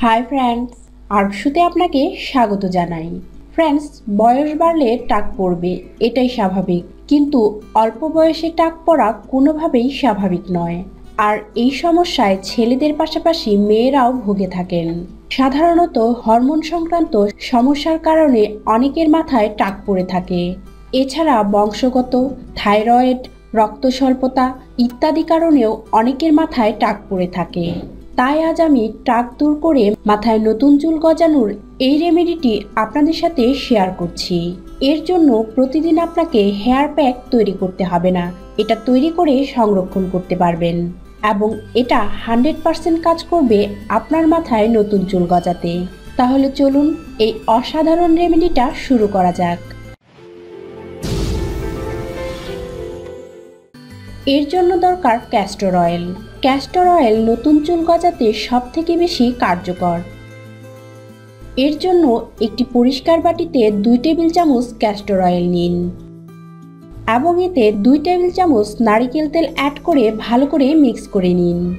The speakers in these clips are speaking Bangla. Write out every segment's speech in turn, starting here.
হাই ফ্রেন্ডস আর্কশুতে আপনাকে স্বাগত জানাই। ফ্রেন্ডস বয়স বাড়লে টাক পড়বে, এটাই স্বাভাবিক। কিন্তু অল্প বয়সে টাক পড়া কোনোভাবেই স্বাভাবিক নয়। আর এই সমস্যায় ছেলেদের পাশাপাশি মেয়েরাও ভুগে থাকেন। সাধারণত হরমোন সংক্রান্ত সমস্যার কারণে অনেকের মাথায় টাক পড়ে থাকে। এছাড়া বংশগত, থাইরয়েড রক্ত স্বল্পতা ইত্যাদি কারণেও অনেকের মাথায় টাক পড়ে থাকে। তাই আজ আমি টাক দূর করে মাথায় নতুন চুল গজানোর এই রেমেডিটি আপনাদের সাথে শেয়ার করছি। এর জন্য প্রতিদিন আপনাকে হেয়ার প্যাক তৈরি করতে হবে না, এটা তৈরি করে সংরক্ষণ করতে পারবেন। এবং এটা হান্ড্রেড পারসেন্ট কাজ করবে আপনার মাথায় নতুন চুল গজাতে। তাহলে চলুন এই অসাধারণ রেমেডিটা শুরু করা যাক। এর জন্য দরকার ক্যাস্টর অয়েল। ক্যাস্টর অয়েল নতুন চুল গজাতে সব থেকে বেশি কার্যকর। এর জন্য একটি পরিষ্কার বাটিতে দুই টেবিল চামচ ক্যাস্টর অয়েল নিন এবং এতে দুই টেবিল চামচ নারিকেল তেল অ্যাড করে ভালো করে মিক্স করে নিন।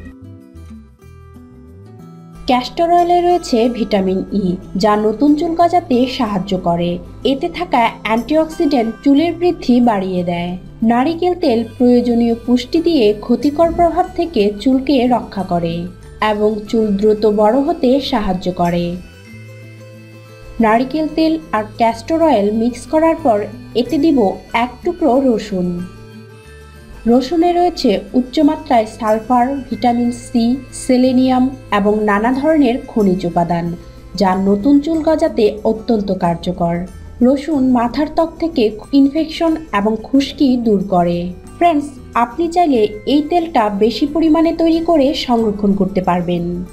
ক্যাস্টর অয়েলে রয়েছে ভিটামিন ই, যা নতুন চুল গজাতে সাহায্য করে। এতে থাকা অ্যান্টিঅক্সিডেন্ট চুলের বৃদ্ধি বাড়িয়ে দেয়। নারিকেল তেল প্রয়োজনীয় পুষ্টি দিয়ে ক্ষতিকর প্রভাব থেকে চুলকে রক্ষা করে এবং চুল দ্রুত বড় হতে সাহায্য করে। নারিকেল তেল আর ক্যাস্টর অয়েল মিক্স করার পর এতে দিব এক টুকরো রসুন। রসুনে রয়েছে উচ্চমাত্রায় সালফার, ভিটামিন সি, সেলেনিয়াম এবং নানা ধরনের খনিজ উপাদান, যা নতুন চুল গজাতে অত্যন্ত কার্যকর। রসুন মাথার ত্বক থেকে ইনফেকশন এবং খুশকি দূর করে। ফ্রেন্ডস আপনি চাইলে এই তেলটা বেশি পরিমাণে তৈরি করে সংরক্ষণ করতে পারবেন।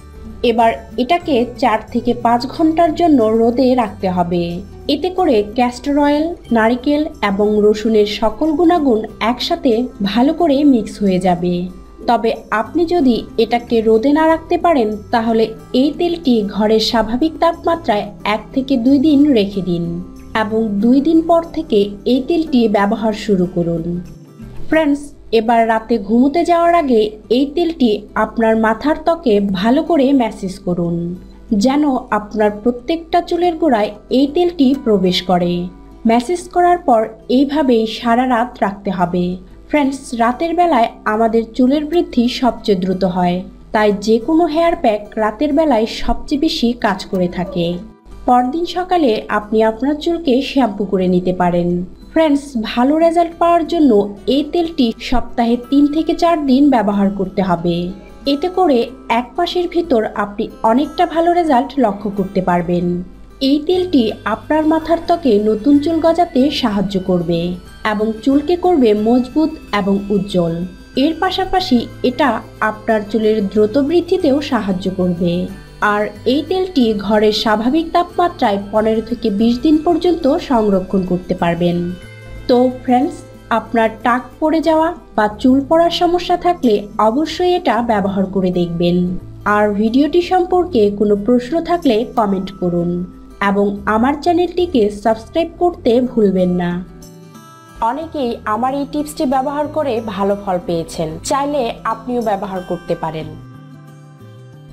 এবার এটাকে চার থেকে পাঁচ ঘণ্টার জন্য রোদে রাখতে হবে। এতে করে ক্যাস্টর অয়েল নারিকেল এবং রসুনের সকল গুণাগুণ একসাথে ভালো করে মিক্স হয়ে যাবে। তবে আপনি যদি এটাকে রোদে না রাখতে পারেন, তাহলে এই তেলটি ঘরের স্বাভাবিক তাপমাত্রায় এক থেকে দুই দিন রেখে দিন। এবং দুই দিন পর থেকে এই তেলটি ব্যবহার শুরু করুন। ফ্রেন্ডস এবার রাতে ঘুমোতে যাওয়ার আগে এই তেলটি আপনার মাথার ত্বকে ভালো করে ম্যাসেজ করুন, যেন আপনার প্রত্যেকটা চুলের গোড়ায় এই তেলটি প্রবেশ করে। ম্যাসেজ করার পর এইভাবেই সারা রাত রাখতে হবে। ফ্রেন্ডস রাতের বেলায় আমাদের চুলের বৃদ্ধি সবচেয়ে দ্রুত হয়, তাই যে কোনো হেয়ার প্যাক রাতের বেলায় সবচেয়ে বেশি কাজ করে থাকে। পরদিন সকালে আপনি আপনার চুলকে শ্যাম্পু করে নিতে পারেন। ফ্রেন্ডস, ভালো রেজাল্ট পাওয়ার জন্য এই তেলটি সপ্তাহে তিন থেকে চার দিন ব্যবহার করতে হবে। এতে করে এক মাসের ভিতর আপনি অনেকটা ভালো রেজাল্ট লক্ষ্য করতে পারবেন। এই তেলটি আপনার মাথার ত্বকে নতুন চুল গজাতে সাহায্য করবে এবং চুলকে করবে মজবুত এবং উজ্জ্বল। এর পাশাপাশি এটা আপনার চুলের দ্রুত বৃদ্ধিতেও সাহায্য করবে। আর এই তেলটি ঘরের স্বাভাবিক তাপমাত্রায় পনেরো থেকে বিশ দিন পর্যন্ত সংরক্ষণ করতে পারবেন। তো ফ্রেন্ডস আপনার টাক পড়ে যাওয়া বা চুল পড়ার সমস্যা থাকলে অবশ্যই এটা ব্যবহার করে দেখবেন। আর ভিডিওটি সম্পর্কে কোনো প্রশ্ন থাকলে কমেন্ট করুন এবং আমার চ্যানেলটিকে সাবস্ক্রাইব করতে ভুলবেন না। অনেকেই আমার এই টিপসটি ব্যবহার করে ভালো ফল পেয়েছেন। চাইলে আপনিও ব্যবহার করতে পারেন।